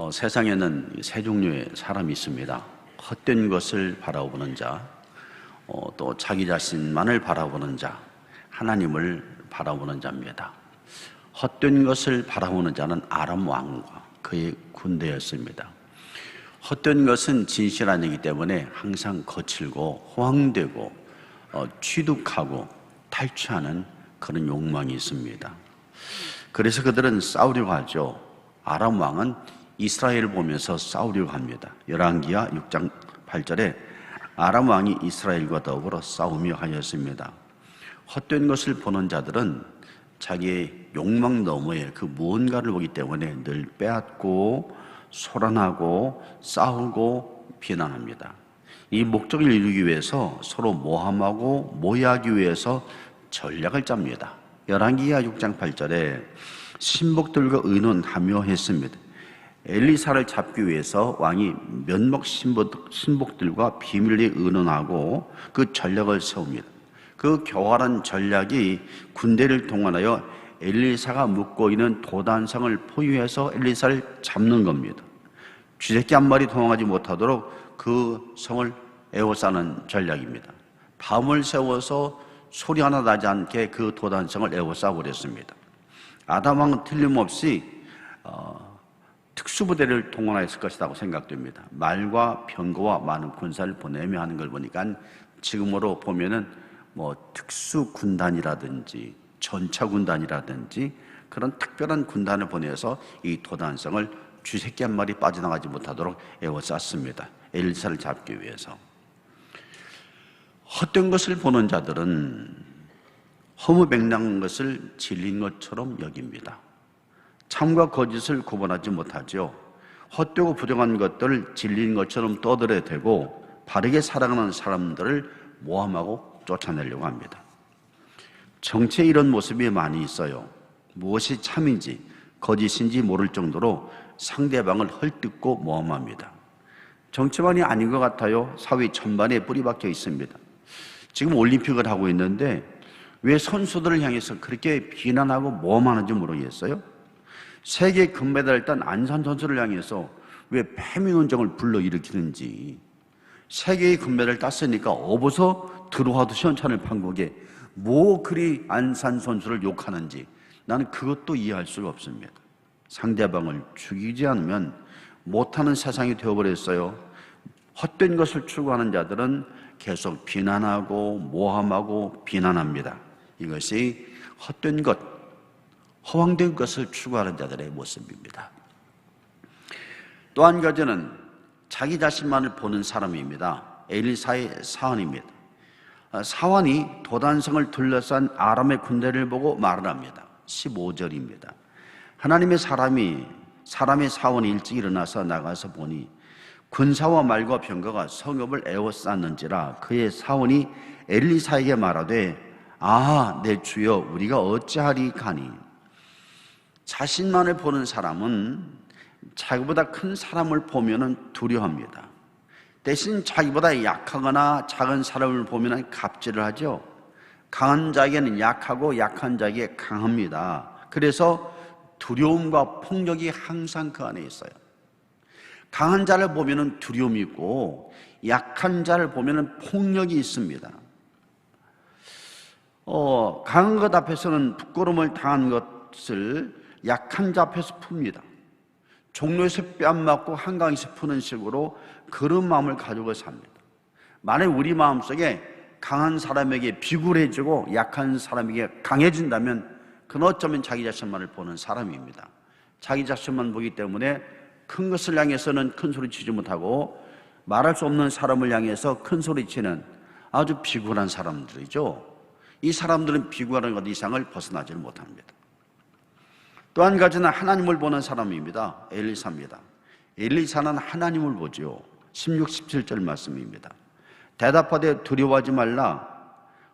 어, 세상에는 세 종류의 사람이 있습니다. 헛된 것을 바라보는 자, 어, 또 자기 자신만을 바라보는 자, 하나님을 바라보는 자입니다. 헛된 것을 바라보는 자는 아람 왕과 그의 군대였습니다. 헛된 것은 진실한 얘기 때문에 항상 거칠고 호황되고 어, 취득하고 탈취하는 그런 욕망이 있습니다. 그래서 그들은 싸우려고 하죠. 아람 왕은 이스라엘을 보면서 싸우려고 합니다. 열왕기하 6장 8절에 아람 왕이 이스라엘과 더불어 싸우며 하였습니다. 헛된 것을 보는 자들은 자기의 욕망 너머에 그 무언가를 보기 때문에 늘 빼앗고 소란하고 싸우고 비난합니다. 이 목적을 이루기 위해서 서로 모함하고 모의하기 위해서 전략을 짭니다. 열왕기하 6장 8절에 신복들과 의논하며 했습니다. 엘리사를 잡기 위해서 왕이 면목 신복들과 비밀리 의논하고 그 전략을 세웁니다. 그 교활한 전략이 군대를 동원하여 엘리사가 묵고 있는 도단성을 포위해서 엘리사를 잡는 겁니다. 쥐새끼 한 마리 도망하지 못하도록 그 성을 에워싸는 전략입니다. 밤을 세워서 소리 하나 나지 않게 그 도단성을 에워싸 버렸습니다. 아담왕은 틀림없이 어, 특수부대를 동원했을 것이라고 생각됩니다. 말과 병거와 많은 군사를 보내며 하는 걸 보니까 지금으로 보면은 뭐 특수 군단이라든지 전차 군단이라든지 그런 특별한 군단을 보내서 이 도단성을 쥐새끼 한 마리 빠져나가지 못하도록 에워쌌습니다. 엘리사를 잡기 위해서. 헛된 것을 보는 자들은 허무맹랑한 것을 진린 것처럼 여깁니다. 참과 거짓을 구분하지 못하죠. 헛되고 부정한 것들을 진린 것처럼 떠들어대고 바르게 살아가는 사람들을 모함하고 쫓아내려고 합니다. 정치에 이런 모습이 많이 있어요. 무엇이 참인지 거짓인지 모를 정도로 상대방을 헐뜯고 모함합니다. 정치만이 아닌 것 같아요. 사회 전반에 뿌리 박혀 있습니다. 지금 올림픽을 하고 있는데 왜 선수들을 향해서 그렇게 비난하고 모함하는지 모르겠어요. 세계 금메달 딴 안산 선수를 향해서 왜 패민운정을 불러일으키는지 세계의 금메달을 땄으니까 업어서 들어와도 시원찮을 판국에 뭐 그리 안산 선수를 욕하는지 나는 그것도 이해할 수가 없습니다. 상대방을 죽이지 않으면 못하는 세상이 되어버렸어요. 헛된 것을 추구하는 자들은 계속 비난하고 모함하고 비난합니다. 이것이 헛된 것, 허황된 것을 추구하는 자들의 모습입니다. 또 한 가지는 자기 자신만을 보는 사람입니다. 엘리사의 사원입니다. 사원이 도단성을 둘러싼 아람의 군대를 보고 말을 합니다. 15절입니다. 하나님의 사람이 사람의 사원이 일찍 일어나서 나가서 보니 군사와 말과 병거가 성읍을 에워쌌는지라 그의 사원이 엘리사에게 말하되 아 내 주여 우리가 어찌하리 가니 자신만을 보는 사람은 자기보다 큰 사람을 보면은 두려워합니다. 대신 자기보다 약하거나 작은 사람을 보면은 갑질을 하죠. 강한 자에게는 약하고 약한 자에게 강합니다. 그래서 두려움과 폭력이 항상 그 안에 있어요. 강한 자를 보면은 두려움이 있고 약한 자를 보면은 폭력이 있습니다. 어, 강한 것 앞에서는 부끄러움을 당한 것을 약한 자 앞에서 풉니다. 종로에서 뺨 맞고 한강에서 푸는 식으로 그런 마음을 가지고 삽니다. 만약 우리 마음속에 강한 사람에게 비굴해지고 약한 사람에게 강해진다면 그는 어쩌면 자기 자신만을 보는 사람입니다. 자기 자신만 보기 때문에 큰 것을 향해서는 큰 소리 치지 못하고 말할 수 없는 사람을 향해서 큰 소리 치는 아주 비굴한 사람들이죠. 이 사람들은 비굴한 것 이상을 벗어나지를 못합니다. 또 한 가지는 하나님을 보는 사람입니다. 엘리사입니다. 엘리사는 하나님을 보죠. 16, 17절 말씀입니다. 대답하되 두려워하지 말라.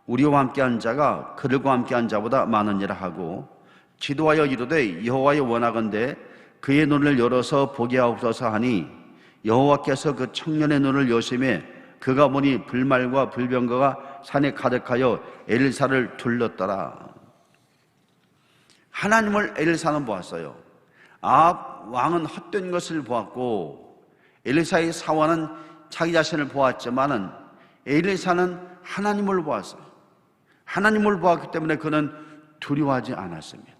우리와 함께한 자가 그들과 함께한 자보다 많으니라 하고 기도하여 이르되 여호와의 원하건대 그의 눈을 열어서 보게 하옵소서 하니 여호와께서 그 청년의 눈을 여심해 그가 보니 불말과 불병거가 산에 가득하여 엘사를 둘렀더라. 하나님을 엘사는 보았어요. 아 왕은 헛된 것을 보았고 엘리사의 사원은 자기 자신을 보았지만은 엘리사는 하나님을 보았어요. 하나님을 보았기 때문에 그는 두려워하지 않았습니다.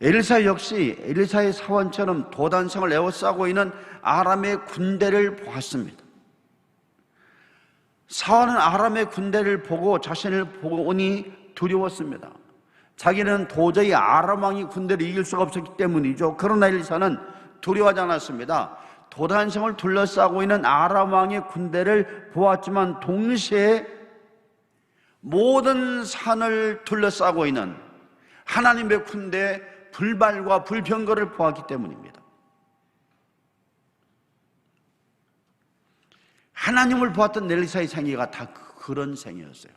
엘리사 역시 엘리사의 사원처럼 도단성을 에워싸고 있는 아람의 군대를 보았습니다. 사원은 아람의 군대를 보고 자신을 보니 두려웠습니다. 자기는 도저히 아람 왕이 군대를 이길 수가 없었기 때문이죠. 그러나 엘리사는 두려워하지 않았습니다. 도단성을 둘러싸고 있는 아람 왕의 군대를 보았지만 동시에 모든 산을 둘러싸고 있는 하나님의 군대 불발과 불평거를 보았기 때문입니다. 하나님을 보았던 엘리사의 생애가 다 그런 생이었어요.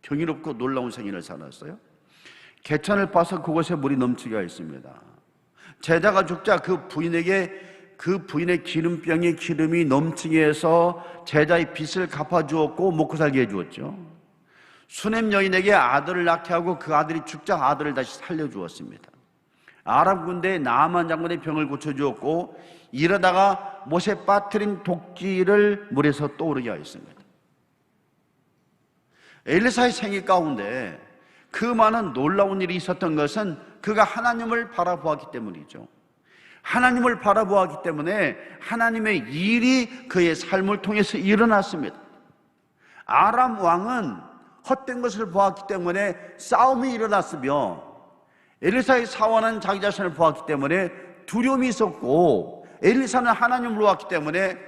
경이롭고 놀라운 생애를 살았어요. 개천을 봐서 그곳에 물이 넘치게 있습니다. 제자가 죽자 그 부인에게 그 부인의 기름병에 기름이 넘치게 해서 제자의 빚을 갚아주었고 먹고 살게 해주었죠. 수냄 여인에게 아들을 낳게 하고 그 아들이 죽자 아들을 다시 살려주었습니다. 아랍 군대의 나만 장군의 병을 고쳐주었고 이러다가 못에 빠뜨린 독지를 물에서 떠오르게 하였습니다. 엘리사의 생애 가운데 그 많은 놀라운 일이 있었던 것은 그가 하나님을 바라보았기 때문이죠. 하나님을 바라보았기 때문에 하나님의 일이 그의 삶을 통해서 일어났습니다. 아람 왕은 헛된 것을 보았기 때문에 싸움이 일어났으며 엘리사의 사원은 자기 자신을 보았기 때문에 두려움이 있었고 엘리사는 하나님을 보았기 때문에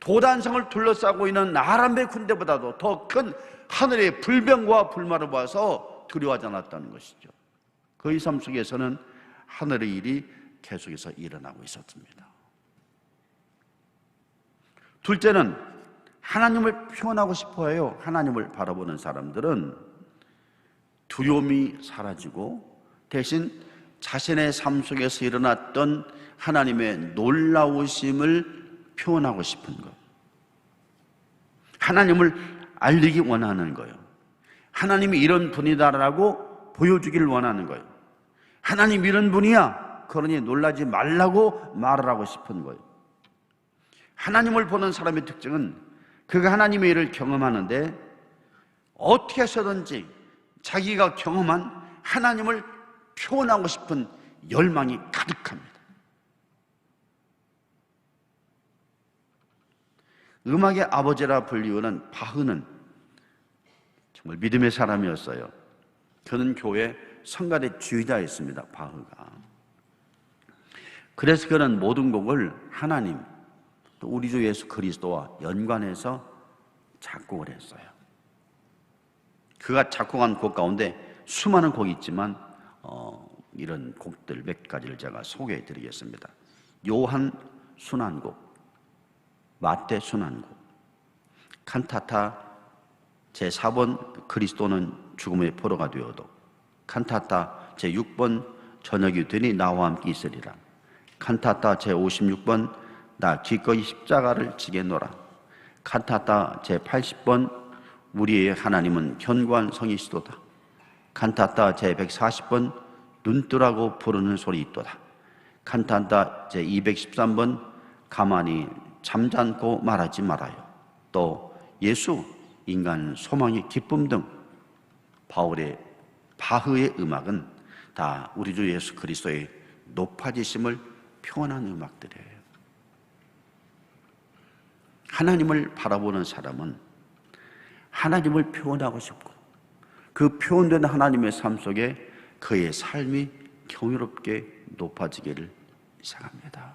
도단성을 둘러싸고 있는 아람의 군대보다도 더 큰 하늘의 불병과 불마를 보아서 두려워하지 않았다는 것이죠. 그의 삶 속에서는 하늘의 일이 계속해서 일어나고 있었습니다. 둘째는 하나님을 표현하고 싶어 해요. 하나님을 바라보는 사람들은 두려움이 사라지고 대신 자신의 삶 속에서 일어났던 하나님의 놀라우심을 표현하고 싶은 것. 하나님을 알리기 원하는 거예요. 하나님이 이런 분이다라고 보여주기를 원하는 거예요. 하나님 이런 분이야. 그러니 놀라지 말라고 말을 하고 싶은 거예요. 하나님을 보는 사람의 특징은 그가 하나님의 일을 경험하는데 어떻게 해서든지 자기가 경험한 하나님을 표현하고 싶은 열망이 가득합니다. 음악의 아버지라 불리우는 바흐는 정말 믿음의 사람이었어요. 그는 교회 성가대 주의자였습니다. 바흐가. 그래서 그는 모든 곡을 하나님, 또 우리 주 예수 그리스도와 연관해서 작곡을 했어요. 그가 작곡한 곡 가운데 수많은 곡이 있지만 어, 이런 곡들 몇 가지를 제가 소개해 드리겠습니다. 요한 순환곡, 마태 순환곡, 칸타타 제4번 그리스도는 죽음의 포로가 되어도, 칸타타 제6번 저녁이 되니 나와 함께 있으리라. 칸타타 제56번 나 기꺼이 십자가를 지겠노라. 칸타타 제80번 우리의 하나님은 견고한 성이시도다. 칸타타 제140번 눈뜨라고 부르는 소리 있도다. 칸타타 제213번 가만히 잠잠고 말하지 말아요. 또 예수, 인간 소망의 기쁨 등 바울의 바흐의 음악은 다 우리 주 예수 그리스도의 높아지심을 표현한 음악들이에요. 하나님을 바라보는 사람은 하나님을 표현하고 싶고 그 표현된 하나님의 삶 속에 그의 삶이 경이롭게 높아지기를 생각합니다.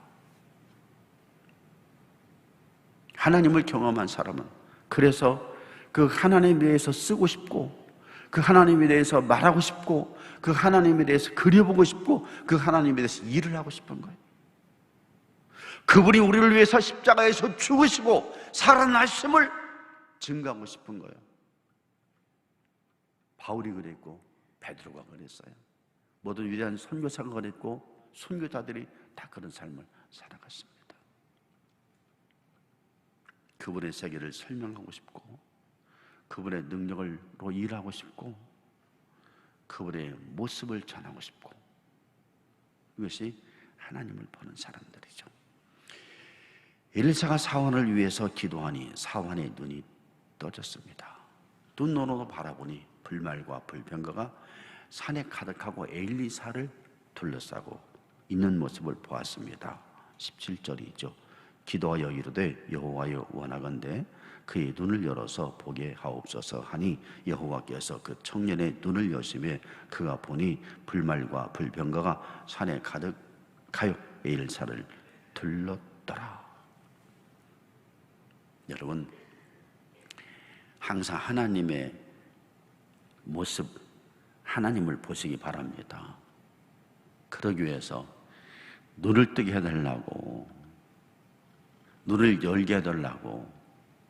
하나님을 경험한 사람은 그래서 그 하나님에 대해서 쓰고 싶고 그 하나님에 대해서 말하고 싶고 그 하나님에 대해서 그려보고 싶고 그 하나님에 대해서 일을 하고 싶은 거예요. 그분이 우리를 위해서 십자가에서 죽으시고 살아나심을 증거하고 싶은 거예요. 바울이 그랬고 베드로가 그랬어요. 모든 위대한 선교사가 그랬고 선교자들이 다 그런 삶을 살아갔습니다. 그분의 세계를 설명하고 싶고 그분의 능력을로 일하고 싶고 그분의 모습을 전하고 싶고 이것이 하나님을 보는 사람들이죠. 엘리사가 사원을 위해서 기도하니 사원의 눈이 떠졌습니다. 눈으로 바라보니 불말과 불평가가 산에 가득하고 엘리사를 둘러싸고 있는 모습을 보았습니다. 17절이죠. 기도하여 이르되 여호와여 원하건대 그의 눈을 열어서 보게 하옵소서 하니 여호와께서 그 청년의 눈을 여심해 그가 보니 불말과 불병거가 산에 가득하여 엘사를 둘렀더라. 여러분 항상 하나님의 모습 하나님을 보시기 바랍니다. 그러기 위해서 눈을 뜨게 해달라고 눈을 열게 해달라고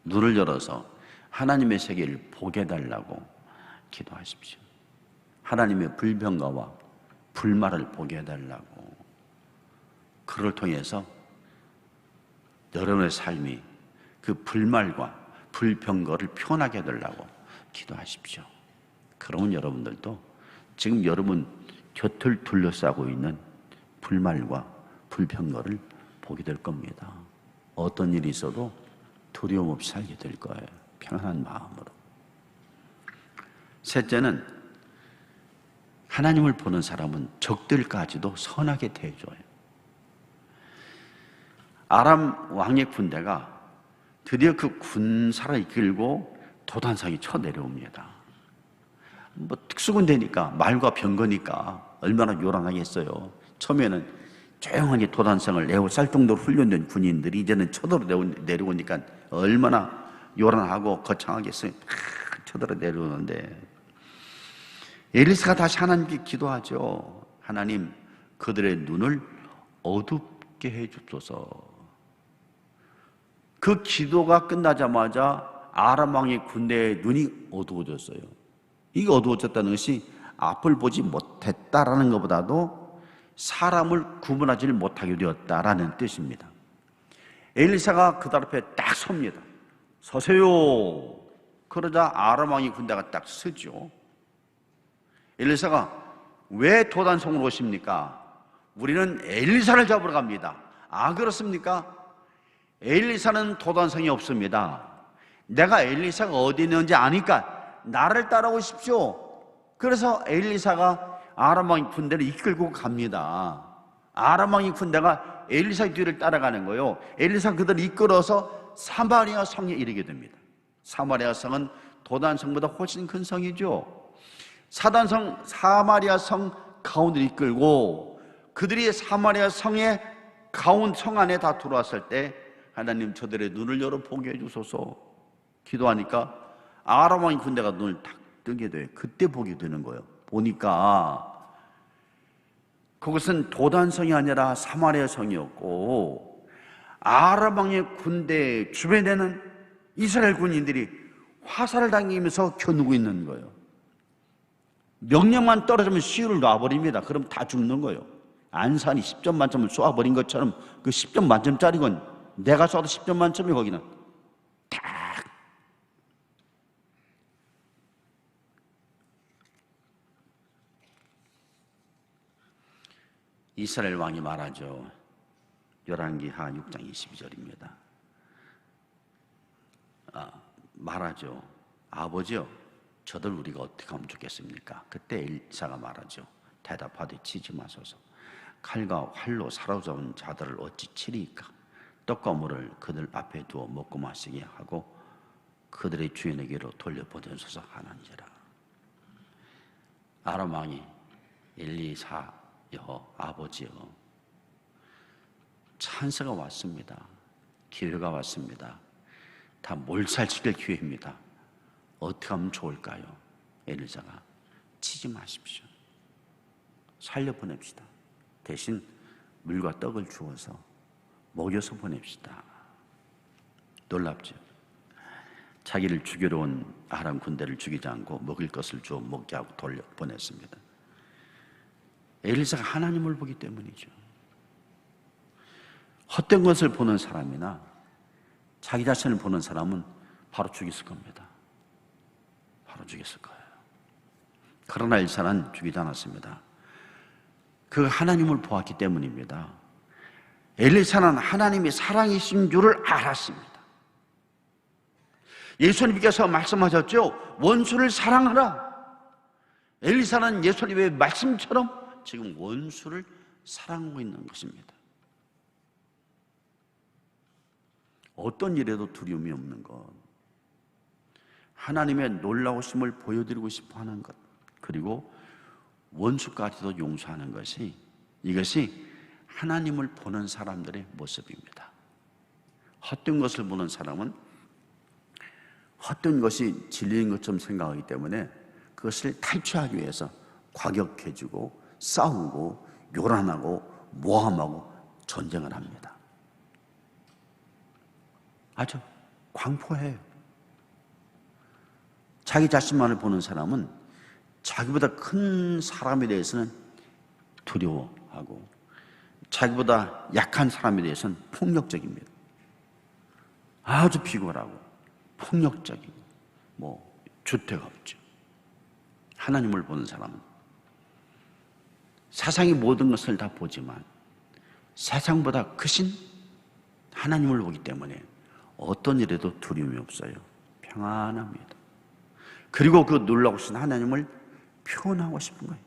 눈을 열어서 하나님의 세계를 보게 해달라고 기도하십시오. 하나님의 불병가와 불말을 보게 해달라고 그를 통해서 여러분의 삶이 그 불말과 불병거를 표현하게 해달라고 기도하십시오. 그러면 여러분들도 지금 여러분 곁을 둘러싸고 있는 불말과 불평거를 보게 될 겁니다. 어떤 일이 있어도 두려움 없이 살게 될 거예요. 편안한 마음으로. 셋째는 하나님을 보는 사람은 적들까지도 선하게 대해줘요. 아람 왕의 군대가 드디어 그 군사를 이끌고 도단상에 쳐 내려옵니다. 뭐 특수군대니까 말과 병거니까 얼마나 요란하겠어요. 처음에는 조용하게 도단성을 내어살 정도로 훈련된 군인들이 이제는 쳐들어 내려오니까 얼마나 요란하고 거창하겠어요. 쳐들어 내려오는데 에리스가 다시 하나님께 기도하죠. 하나님 그들의 눈을 어둡게 해주소서. 그 기도가 끝나자마자 아람 왕의 군대의 눈이 어두워졌어요. 이게 어두워졌다는 것이 앞을 보지 못했다라는 것보다도 사람을 구분하지 못하게 되었다라는 뜻입니다. 엘리사가 그들 앞에 딱 섭니다. 서세요. 그러자 아람 왕의 군대가 딱 서죠. 엘리사가 왜 도단성으로 오십니까? 우리는 엘리사를 잡으러 갑니다. 아 그렇습니까? 엘리사는 도단성이 없습니다. 내가 엘리사가 어디 있는지 아니까 나를 따라오십시오. 그래서 엘리사가 아람 왕의 군대를 이끌고 갑니다. 아람 왕의 군대가 엘리사 뒤를 따라가는 거예요. 엘리사 그들을 이끌어서 사마리아 성에 이르게 됩니다. 사마리아 성은 도단 성보다 훨씬 큰 성이죠. 사단 성 사마리아 성 가운데 이끌고 그들이 사마리아 성의 가운 성 안에 다 들어왔을 때 하나님 저들의 눈을 열어 보게 해주소서 기도하니까 아람 왕의 군대가 눈을 탁 뜨게 돼요. 그때 보게 되는 거예요. 보니까 그것은 도단성이 아니라 사마리아 성이었고 아람 왕의 군대 주변에는 이스라엘 군인들이 화살을 당기면서 겨누고 있는 거예요. 명령만 떨어지면 시위를 놔버립니다. 그럼 다 죽는 거예요. 안산이 10점 만점을 쏘아버린 것처럼 그 10점 만점짜리 건 내가 쏴도 10점 만점이 거기는 이스라엘 왕이 말하죠. 열왕기하 6장 22절입니다. 아, 말하죠. 아버지요, 저들 우리가 어떻게 하면 좋겠습니까? 그때 엘사가 말하죠. 대답하되 치지 마소서. 칼과 활로 사로잡은 자들을 어찌 치리까? 떡과 물을 그들 앞에 두어 먹고 마시게 하고 그들의 주인에게로 돌려보내소서 하나니라. 아람 왕이 엘리사 여 아버지여 찬스가 왔습니다. 기회가 왔습니다. 다 몰살시킬 기회입니다. 어떻게 하면 좋을까요? 엘리자가 치지 마십시오. 살려 보냅시다. 대신 물과 떡을 주어서 먹여서 보냅시다. 놀랍죠? 자기를 죽이러 온 아람 군대를 죽이지 않고 먹을 것을 주어 먹게 하고 돌려 보냈습니다. 엘리사가 하나님을 보기 때문이죠. 헛된 것을 보는 사람이나 자기 자신을 보는 사람은 바로 죽였을 겁니다. 바로 죽였을 거예요. 그러나 엘사는 죽이지 않았습니다. 그 하나님을 보았기 때문입니다. 엘리사는 하나님이 사랑이신 줄을 알았습니다. 예수님께서 말씀하셨죠. 원수를 사랑하라. 엘리사는 예수님의 말씀처럼 지금 원수를 사랑하고 있는 것입니다. 어떤 일에도 두려움이 없는 것. 하나님의 놀라우심을 보여드리고 싶어 하는 것. 그리고 원수까지도 용서하는 것이 이것이 하나님을 보는 사람들의 모습입니다. 헛된 것을 보는 사람은 헛된 것이 진리인 것처럼 생각하기 때문에 그것을 탈취하기 위해서 과격해지고 싸우고 요란하고 모함하고 전쟁을 합니다. 아주 광포해요. 자기 자신만을 보는 사람은 자기보다 큰 사람에 대해서는 두려워하고 자기보다 약한 사람에 대해서는 폭력적입니다. 아주 비굴하고 폭력적이고 뭐 주택 없죠. 하나님을 보는 사람은 세상의 모든 것을 다 보지만 세상보다 크신 하나님을 보기 때문에 어떤 일에도 두려움이 없어요. 평안합니다. 그리고 그 놀라우신 하나님을 표현하고 싶은 거예요.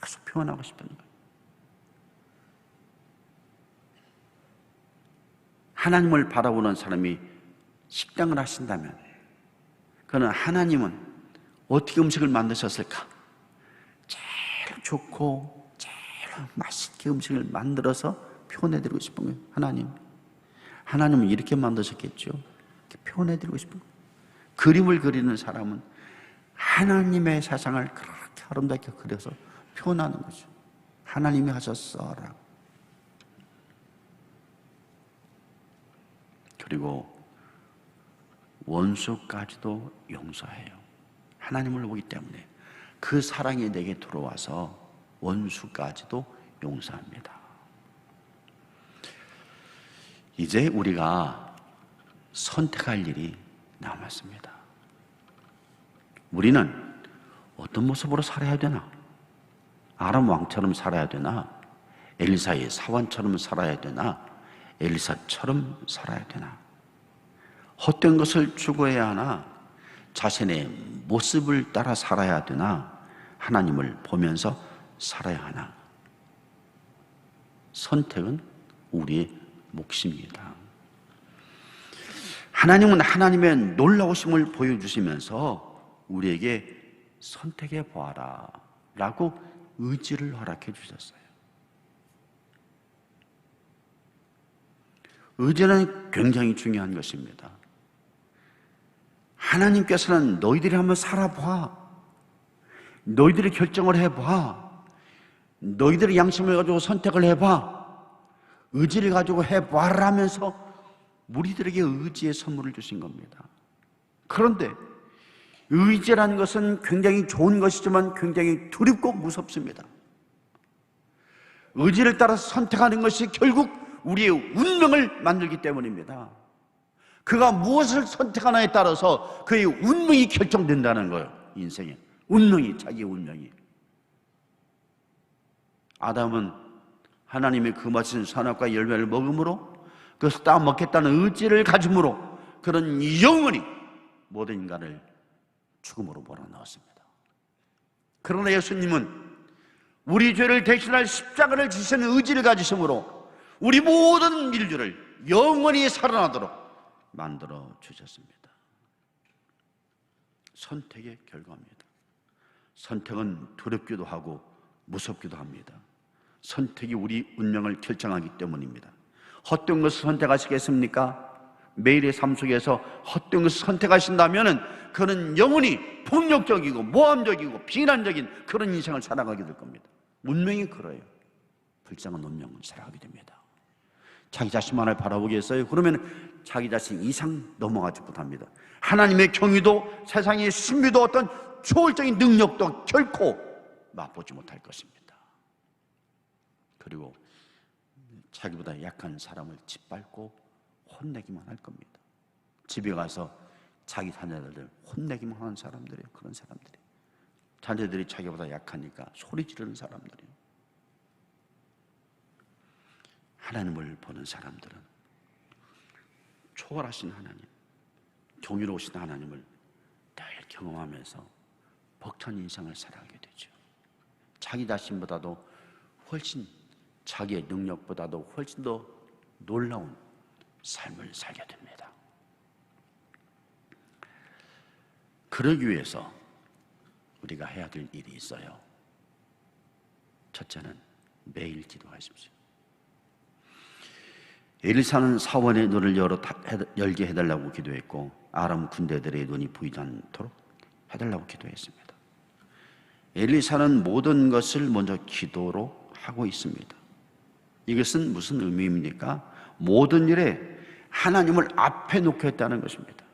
계속 표현하고 싶은 거예요. 하나님을 바라보는 사람이 식당을 하신다면 그는 하나님은 어떻게 음식을 만드셨을까? 제일 좋고 맛있게 음식을 만들어서 표현해드리고 싶은 거예요. 하나님. 하나님은 이렇게 만드셨겠죠. 이렇게 표현해드리고 싶은 거예요. 그림을 그리는 사람은 하나님의 세상을 그렇게 아름답게 그려서 표현하는 거죠. 하나님이 하셨어라. 그리고 원수까지도 용서해요. 하나님을 보기 때문에 그 사랑이 내게 들어와서 원수까지도 용서합니다. 이제 우리가 선택할 일이 남았습니다. 우리는 어떤 모습으로 살아야 되나? 아람 왕처럼 살아야 되나? 엘리사의 사원처럼 살아야 되나? 엘리사처럼 살아야 되나? 헛된 것을 추구해야 하나? 자신의 모습을 따라 살아야 되나? 하나님을 보면서 살아야 하나? 선택은 우리의 몫입니다. 하나님은 하나님의 놀라우심을 보여주시면서 우리에게 선택해 보아라 라고 의지를 허락해 주셨어요. 의지는 굉장히 중요한 것입니다. 하나님께서는 너희들이 한번 살아봐. 너희들이 결정을 해봐. 너희들의 양심을 가지고 선택을 해봐. 의지를 가지고 해봐라면서 우리들에게 의지의 선물을 주신 겁니다. 그런데 의지라는 것은 굉장히 좋은 것이지만 굉장히 두렵고 무섭습니다. 의지를 따라서 선택하는 것이 결국 우리의 운명을 만들기 때문입니다. 그가 무엇을 선택하나에 따라서 그의 운명이 결정된다는 거예요. 인생의 운명이 자기의 운명이. 아담은 하나님의 금하신 선악과 열매를 먹음으로 그것을 따 먹겠다는 의지를 가짐으로 그런 영원히 모든 인간을 죽음으로 몰아넣었습니다. 그러나 예수님은 우리 죄를 대신할 십자가를 지시는 의지를 가지심으로 우리 모든 인류를 영원히 살아나도록 만들어 주셨습니다. 선택의 결과입니다. 선택은 두렵기도 하고 무섭기도 합니다. 선택이 우리 운명을 결정하기 때문입니다. 헛된 것을 선택하시겠습니까? 매일의 삶 속에서 헛된 것을 선택하신다면 그는 영원히 폭력적이고 모함적이고 비난적인 그런 인생을 살아가게 될 겁니다. 운명이 그래요. 불쌍한 운명을 살아가게 됩니다. 자기 자신만을 바라보겠어요? 그러면 자기 자신 이상 넘어가지 못합니다. 하나님의 경위도 세상의 신비도 어떤 초월적인 능력도 결코 맛보지 못할 것입니다. 그리고 자기보다 약한 사람을 짓밟고 혼내기만 할 겁니다. 집에 가서 자기 자녀들 혼내기만 하는 사람들이에요. 그런 사람들이. 자녀들이 자기보다 약하니까 소리 지르는 사람들이에요. 하나님을 보는 사람들은 초월하신 하나님, 경이로우신 하나님을 늘 경험하면서 벅찬 인생을 살아가게 되죠. 자기 자신보다도 훨씬 자기의 능력보다도 훨씬 더 놀라운 삶을 살게 됩니다. 그러기 위해서 우리가 해야 될 일이 있어요. 첫째는 매일 기도하십시오. 엘리사는 사원의 눈을 열어 열게 해달라고 기도했고 아람 군대들의 눈이 보이지 않도록 해달라고 기도했습니다. 엘리사는 모든 것을 먼저 기도로 하고 있습니다. 이것은 무슨 의미입니까? 모든 일에 하나님을 앞에 놓고 했다는 것입니다.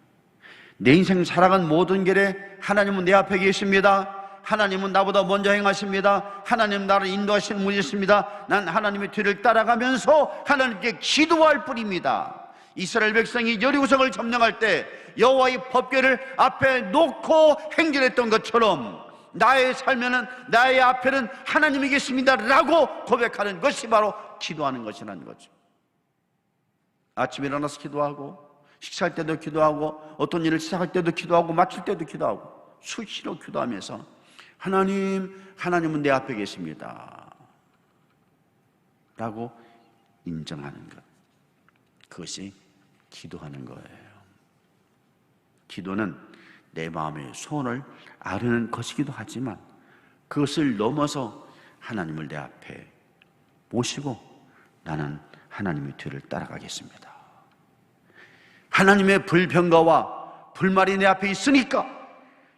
내 인생 살아간 모든 길에 하나님은 내 앞에 계십니다. 하나님은 나보다 먼저 행하십니다. 하나님 나를 인도하시는 분이십니다. 난 하나님의 뒤를 따라가면서 하나님께 기도할 뿐입니다. 이스라엘 백성이 여리고성을 점령할 때 여호와의 법궤를 앞에 놓고 행진했던 것처럼 나의 삶에는 나의 앞에는 하나님이 계십니다라고 고백하는 것이 바로 기도하는 것이라는 거죠. 아침에 일어나서 기도하고 식사할 때도 기도하고 어떤 일을 시작할 때도 기도하고 마칠 때도 기도하고 수시로 기도하면서 하나님, 하나님은 내 앞에 계십니다. 라고 인정하는 것. 그것이 기도하는 거예요. 기도는 내 마음의 소원을 아르는 것이기도 하지만 그것을 넘어서 하나님을 내 앞에 모시고 나는 하나님의 뒤를 따라가겠습니다. 하나님의 불평가와 불말이 내 앞에 있으니까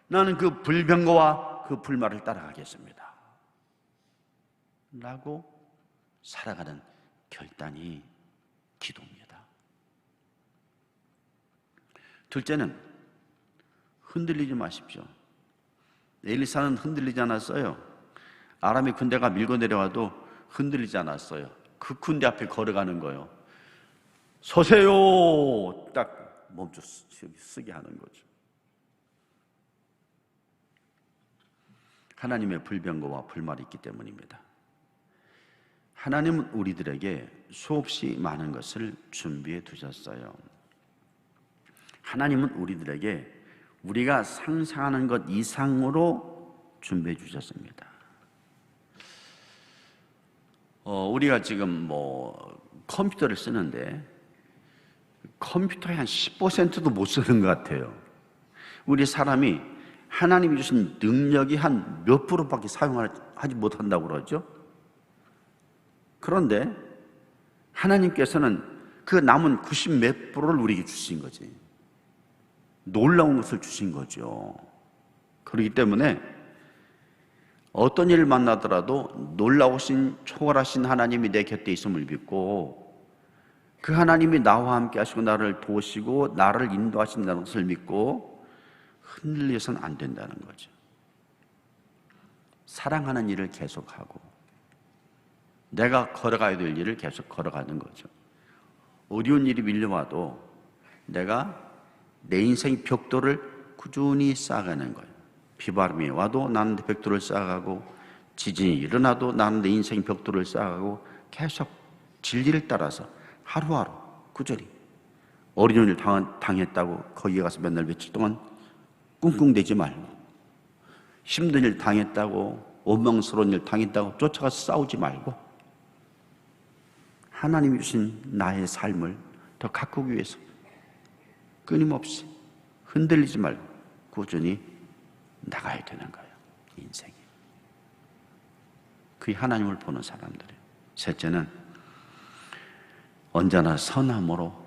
나는 그 불평가와 그 불말을 따라가겠습니다. 라고 살아가는 결단이 기도입니다. 둘째는 흔들리지 마십시오. 엘리사는 흔들리지 않았어요. 아람의 군대가 밀고 내려와도 흔들리지 않았어요. 그 군대 앞에 걸어가는 거예요. 서세요! 딱 멈춰 쓰- 쓰게 하는 거죠. 하나님의 불병거와 불말이 있기 때문입니다. 하나님은 우리들에게 수없이 많은 것을 준비해 두셨어요. 하나님은 우리들에게 우리가 상상하는 것 이상으로 준비해 주셨습니다. 어, 우리가 지금 뭐 컴퓨터를 쓰는데 컴퓨터의 한 10%도 못 쓰는 것 같아요. 우리 사람이 하나님이 주신 능력이 한 몇 프로밖에 사용하지 못한다고 그러죠. 그런데 하나님께서는 그 남은 90 몇 프로를 우리에게 주신 거지. 놀라운 것을 주신 거죠. 그렇기 때문에 어떤 일을 만나더라도 놀라우신 초월하신 하나님이 내 곁에 있음을 믿고 그 하나님이 나와 함께 하시고 나를 도우시고 나를 인도하신다는 것을 믿고 흔들려서는 안 된다는 거죠. 사랑하는 일을 계속하고 내가 걸어가야 될 일을 계속 걸어가는 거죠. 어려운 일이 밀려와도 내가 내 인생의 벽돌을 꾸준히 쌓아가는 거예요. 비바람이 와도 나는 벽돌을 쌓아가고 지진이 일어나도 나는 내 인생 벽돌을 쌓아가고 계속 진리를 따라서 하루하루 꾸준히 당, 당했다고 거기에 가서 맨날 며칠 동안 꿍꿍대지 말고 힘든 일 당했다고 원망스러운 일 당했다고 쫓아가서 싸우지 말고 하나님이 주신 나의 삶을 더 가꾸기 위해서 끊임없이 흔들리지 말고 꾸준히 나가야 되는 거예요. 인생이. 그게 하나님을 보는 사람들이에요. 셋째는 언제나 선함으로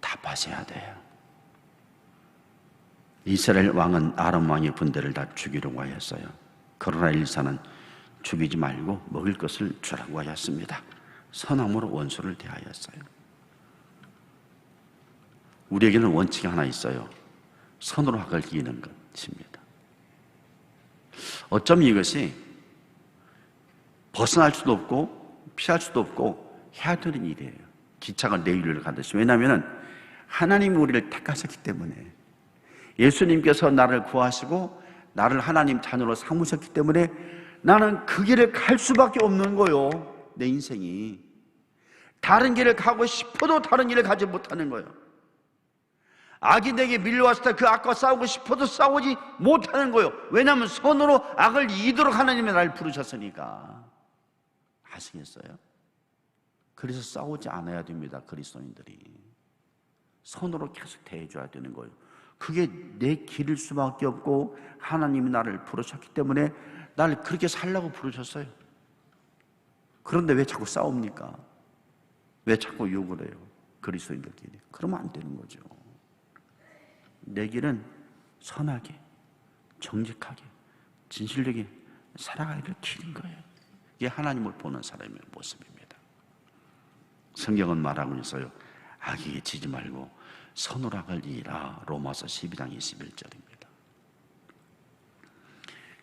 답하셔야 돼요. 이스라엘 왕은 아람 왕의 군대를 다 죽이려고 하였어요. 그러나 일사는 죽이지 말고 먹을 것을 주라고 하였습니다. 선함으로 원수를 대하였어요. 우리에게는 원칙이 하나 있어요. 선으로 학을 이기는 것입니다. 어쩜 이것이 벗어날 수도 없고 피할 수도 없고 해야 되는 일이에요. 기차가 내일을 가듯이. 왜냐하면 하나님이 우리를 택하셨기 때문에 예수님께서 나를 구하시고 나를 하나님 자녀로 삼으셨기 때문에 나는 그 길을 갈 수밖에 없는 거요. 내 인생이. 다른 길을 가고 싶어도 다른 길을 가지 못하는 거예요. 악이 내게 밀려왔을 때 그 악과 싸우고 싶어도 싸우지 못하는 거예요. 왜냐하면 손으로 악을 이도록 하나님이 날 부르셨으니까. 아시겠어요? 그래서 싸우지 않아야 됩니다. 그리스도인들이. 손으로 계속 대해줘야 되는 거예요. 그게 내 길일 수밖에 없고 하나님이 나를 부르셨기 때문에 나를 그렇게 살라고 부르셨어요. 그런데 왜 자꾸 싸웁니까? 왜 자꾸 욕을 해요? 그리스도인들끼리. 그러면 안 되는 거죠. 내 길은 선하게, 정직하게, 진실되게 살아가기를 길인 거예요. 이게 하나님을 보는 사람의 모습입니다. 성경은 말하고 있어요. 악에게 지지 말고 악을 이라 로마서 12장 21절입니다.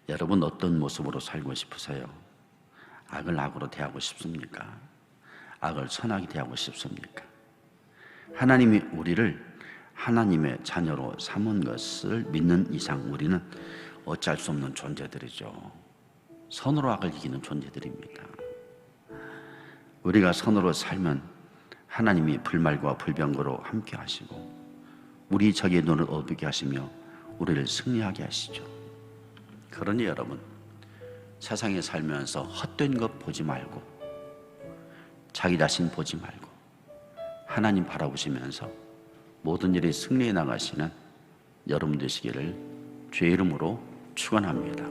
여러분 어떤 모습으로 살고 싶으세요? 악을 악으로 대하고 싶습니까? 악을 선하게 대하고 싶습니까? 하나님이 우리를 하나님의 자녀로 삼은 것을 믿는 이상 우리는 어찌할 수 없는 존재들이죠. 선으로 악을 이기는 존재들입니다. 우리가 선으로 살면 하나님이 불말과 불병거로 함께 하시고 우리 적의 눈을 어두게 하시며 우리를 승리하게 하시죠. 그러니 여러분 세상에 살면서 헛된 것 보지 말고 자기 자신 보지 말고 하나님 바라보시면서 모든 일에 승리해 나가시는 여러분 되시기를 주의 이름으로 축원합니다.